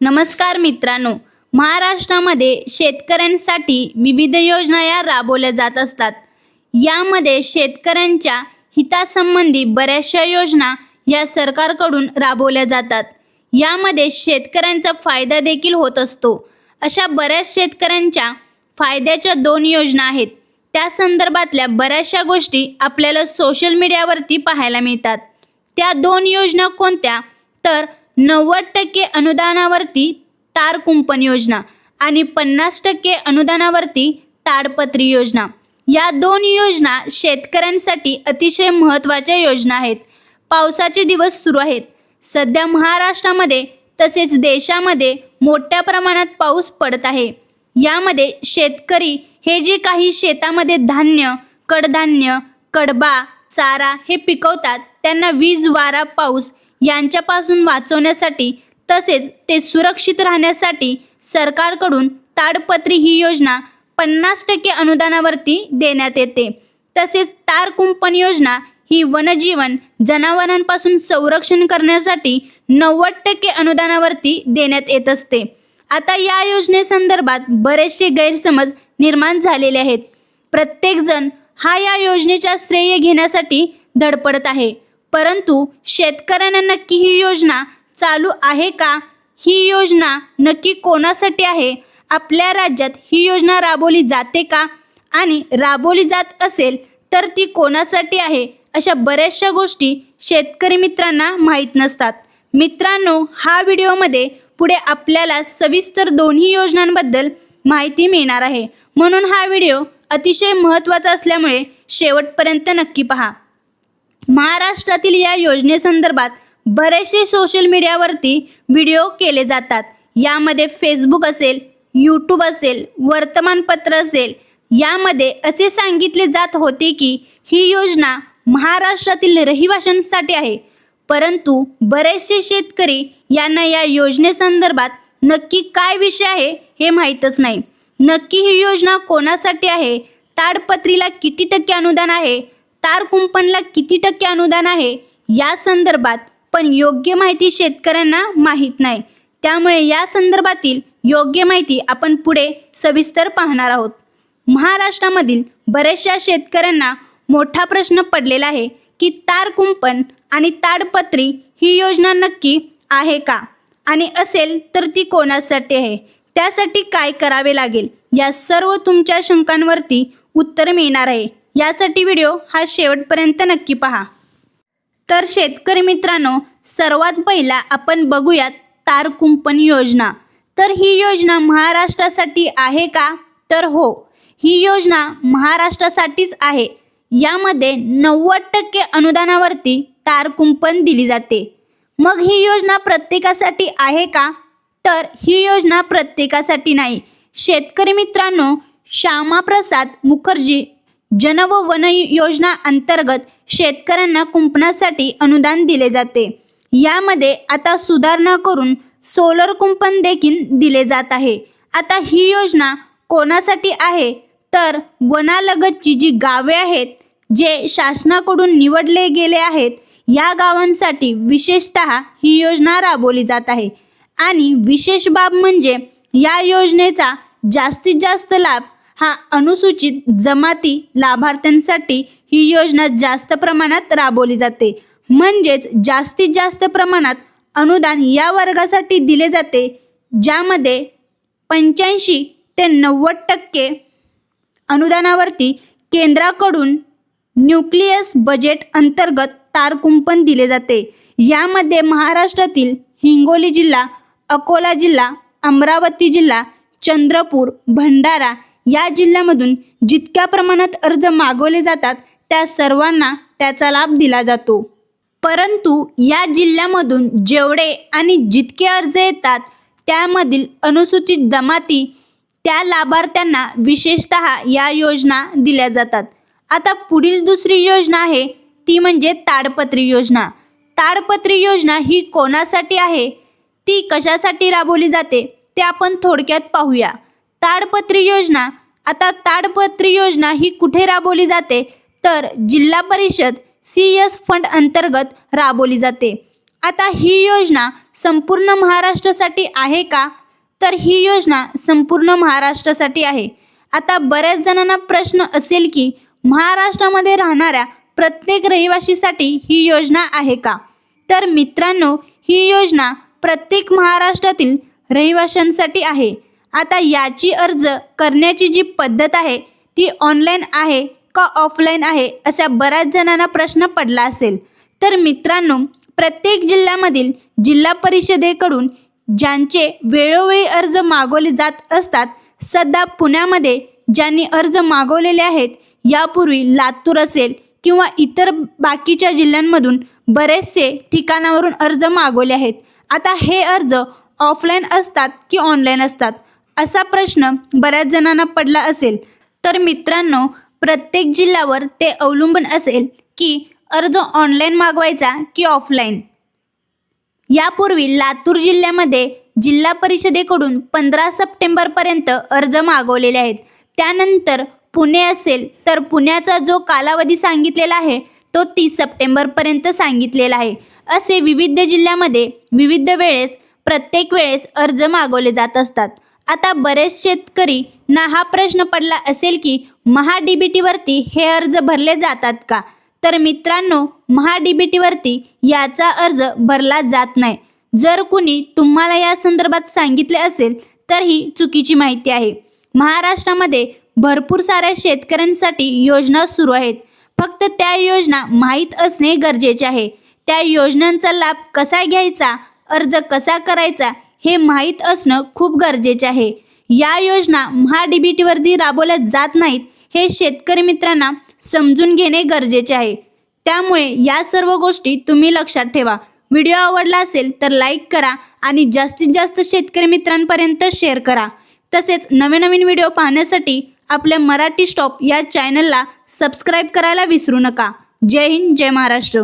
नमस्कार मित्रांनो महाराष्ट्रामध्ये शेतकऱ्यांसाठी विविध योजना या राबवल्या जात असतात. यामध्ये शेतकऱ्यांच्या हितासंबंधी बऱ्याचशा योजना या सरकारकडून राबवल्या जातात. यामध्ये शेतकऱ्यांचा फायदा देखील होत असतो. अशा बऱ्याच शेतकऱ्यांच्या फायद्याच्या दोन योजना आहेत. त्या संदर्भातल्या बऱ्याचशा गोष्टी आपल्याला सोशल मीडियावरती पाहायला मिळतात. त्या दोन योजना कोणत्या? तर नव्वद टक्के अनुदानावरती तार कुंपण योजना आणि पन्नास टक्के अनुदानावरती ताडपत्री योजना. या दोन योजना शेतकऱ्यांसाठी अतिशय महत्त्वाच्या योजना आहेत. पावसाचे दिवस सुरू आहेत. सध्या महाराष्ट्रामध्ये तसेच देशामध्ये मोठ्या प्रमाणात पाऊस पडत आहे. यामध्ये शेतकरी हे जे काही शेतामध्ये धान्य कडधान्य कडबा चारा हे पिकवतात त्यांना वीज वारा पाऊस यांच्यापासून वाचवण्यासाठी तसेच ते सुरक्षित राहण्यासाठी सरकारकडून ताडपत्री ही योजना पन्नास टक्के अनुदानावरती देण्यात येते. तसेच तार कुंपण योजना ही वनजीवन जनावरांपासून संरक्षण करण्यासाठी नव्वद टक्के अनुदानावरती देण्यात येत असते. आता या योजनेसंदर्भात बरेचसे गैरसमज निर्माण झालेले आहेत. प्रत्येकजण हा या योजनेच्या श्रेय घेण्यासाठी धडपडत आहे. परंतु शेतकऱ्यांना नक्की ही योजना चालू आहे का? ही योजना नक्की कोणासाठी आहे? आपल्या राज्यात ही योजना राबवली जाते का? आणि राबवली जात असेल तर ती कोणासाठी आहे? अशा बऱ्याचशा गोष्टी शेतकरी मित्रांना माहीत नसतात. मित्रांनो हा व्हिडिओमध्ये पुढे आपल्याला सविस्तर दोन्ही योजनांबद्दल माहिती मिळणार आहे. म्हणून हा व्हिडिओ अतिशय महत्त्वाचा असल्यामुळे शेवटपर्यंत नक्की पहा. महाराष्ट्रातील या योजनेसंदर्भात बरेचसे सोशल मीडियावरती व्हिडिओ केले जातात. यामध्ये फेसबुक असेल यूट्यूब असेल वर्तमानपत्र असेल यामध्ये असे सांगितले जात होते की ही योजना महाराष्ट्रातील रहिवाशांसाठी आहे. परंतु बरेचसे शेतकरी यांना या योजनेसंदर्भात नक्की काय विषय आहे हे माहीतच नाही. नक्की ही योजना कोणासाठी आहे? ताडपत्रीला किती टक्के अनुदान आहे? तार कुंपणला किती टक्के अनुदान आहे? या संदर्भात पण योग्य माहिती शेतकऱ्यांना माहीत नाही. त्यामुळे या संदर्भातील योग्य माहिती आपण पुढे सविस्तर पाहणार आहोत. महाराष्ट्रामधील बऱ्याचशा शेतकऱ्यांना मोठा प्रश्न पडलेला आहे की तार कुंपण आणि ताडपत्री ही योजना नक्की आहे का? आणि असेल तर ती कोणासाठी आहे? त्यासाठी काय करावे लागेल? या सर्व तुमच्या शंकांवरती उत्तर मिळणार आहे. यासाठी व्हिडिओ हा शेवटपर्यंत नक्की पहा. तर शेतकरी मित्रांनो सर्वात पहिला आपण बघूयात तार कुंपण योजना. तर ही योजना महाराष्ट्रासाठी आहे का? तर हो ही योजना महाराष्ट्रासाठीच आहे. यामध्ये नव्वद टक्के अनुदानावरती तार कुंपण दिली जाते. मग ही योजना प्रत्येकासाठी आहे का? तर ही योजना प्रत्येकासाठी नाही. शेतकरी मित्रांनो श्यामाप्रसाद मुखर्जी जन व वन योजना अंतर्गत शेतकऱ्यांना कुंपणासाठी अनुदान दिले जाते. यामध्ये आता सुधारणा करून सोलर कुंपण देखील दिले जात आहे. आता ही योजना कोणासाठी आहे? तर वनालगतची जी गावे आहेत जे शासनाकडून निवडले गेले आहेत या गावांसाठी विशेषत ही योजना राबवली जात आहे. आणि विशेष बाब म्हणजे या योजनेचा जास्तीत जास्त लाभ हा अनुसूचित जमाती लाभार्थ्यांसाठी ही योजना जास्त प्रमाणात राबवली जाते. म्हणजेच जास्तीत जास्त प्रमाणात अनुदान या वर्गासाठी दिले जाते ज्यामध्ये पंच्याऐंशी ते नव्वद टक्के अनुदानावरती केंद्राकडून न्यूक्लियस बजेट अंतर्गत तारकुंपण दिले जाते. यामध्ये महाराष्ट्रातील हिंगोली जिल्हा अकोला जिल्हा अमरावती जिल्हा चंद्रपूर भंडारा या जिल्ह्यामधून जितक्या प्रमाणात अर्ज मागवले जातात त्या सर्वांना त्याचा लाभ दिला जातो. परंतु या जिल्ह्यामधून जेवढे आणि जितके अर्ज येतात त्यामधील अनुसूचित जमाती त्या लाभार्थ्यांना विशेषत या योजना दिल्या जातात. आता पुढील दुसरी योजना आहे ती म्हणजे ताडपत्री योजना. ताडपत्री योजना ही कोणासाठी आहे? ती कशासाठी राबवली जाते? ते आपण थोडक्यात पाहूया. ताडपत्री योजना. आता ताडपत्री योजना ही कुठे राबवली जाते? तर जिल्हा परिषद सी एस फंड अंतर्गत राबवली जाते. आता ही योजना संपूर्ण महाराष्ट्रासाठी आहे का? तर ही योजना संपूर्ण महाराष्ट्रासाठी आहे. आता बऱ्याच जणांना प्रश्न असेल की महाराष्ट्रामध्ये राहणाऱ्या प्रत्येक रहिवाशीसाठी ही योजना आहे का? तर मित्रांनो ही योजना प्रत्येक महाराष्ट्रातील रहिवाशांसाठी आहे. आता याची अर्ज करण्याची जी पद्धत आहे ती ऑनलाईन आहे का ऑफलाईन आहे अशा बऱ्याच जणांना प्रश्न पडला असेल. तर मित्रांनो प्रत्येक जिल्ह्यामधील जिल्हा परिषदेकडून ज्यांचे वेळोवेळी अर्ज मागवले जात असतात सध्या पुण्यामध्ये ज्यांनी अर्ज मागवलेले आहेत यापूर्वी लातूर असेल किंवा इतर बाकीच्या जिल्ह्यांमधून बरेचसे ठिकाणावरून अर्ज मागवले आहेत. आता हे अर्ज ऑफलाईन असतात की ऑनलाईन असतात? असा प्रश्न बऱ्याच जणांना पडला असेल. तर मित्रांनो प्रत्येक जिल्ह्यावर ते अवलंबून असेल की अर्ज ऑनलाईन मागवायचा की ऑफलाईन यापूर्वी लातूर जिल्ह्यामध्ये जिल्हा परिषदेकडून पंधरा सप्टेंबरपर्यंत अर्ज मागवलेले आहेत. त्यानंतर पुणे असेल तर पुण्याचा जो कालावधी सांगितलेला आहे तो तीस सप्टेंबरपर्यंत सांगितलेला आहे. असे विविध जिल्ह्यामध्ये विविध वेळेस प्रत्येक वेळेस अर्ज मागवले जात असतात. आता बरेच शेतकरी ना हा प्रश्न पडला असेल की महा डी बी टीवरती हे अर्ज भरले जातात का? तर मित्रांनो महा डी बी टीवरती याचा अर्ज भरला जात नाही. जर कुणी तुम्हाला या संदर्भात सांगितले असेल तर ही चुकीची माहिती आहे. महाराष्ट्रामध्ये भरपूर साऱ्या शेतकऱ्यांसाठी योजना सुरू आहेत. फक्त त्या योजना माहीत असणे गरजेचे आहे. त्या योजनांचा लाभ कसा घ्यायचा? अर्ज कसा करायचा? हे माहीत असणं खूप गरजेचे आहे. या योजना महाडीबीटीवरती राबवल्या जात नाहीत हे शेतकरी मित्रांना समजून घेणे गरजेचे आहे. त्यामुळे या सर्व गोष्टी तुम्ही लक्षात ठेवा. व्हिडिओ आवडला असेल तर लाईक करा आणि जास्तीत जास्त शेतकरी मित्रांपर्यंत शेअर करा. तसेच नवीन नवीन व्हिडिओ पाहण्यासाठी आपल्या मराठी स्टॉप या चॅनलला सबस्क्राईब करायला विसरू नका. जय हिंद जय महाराष्ट्र.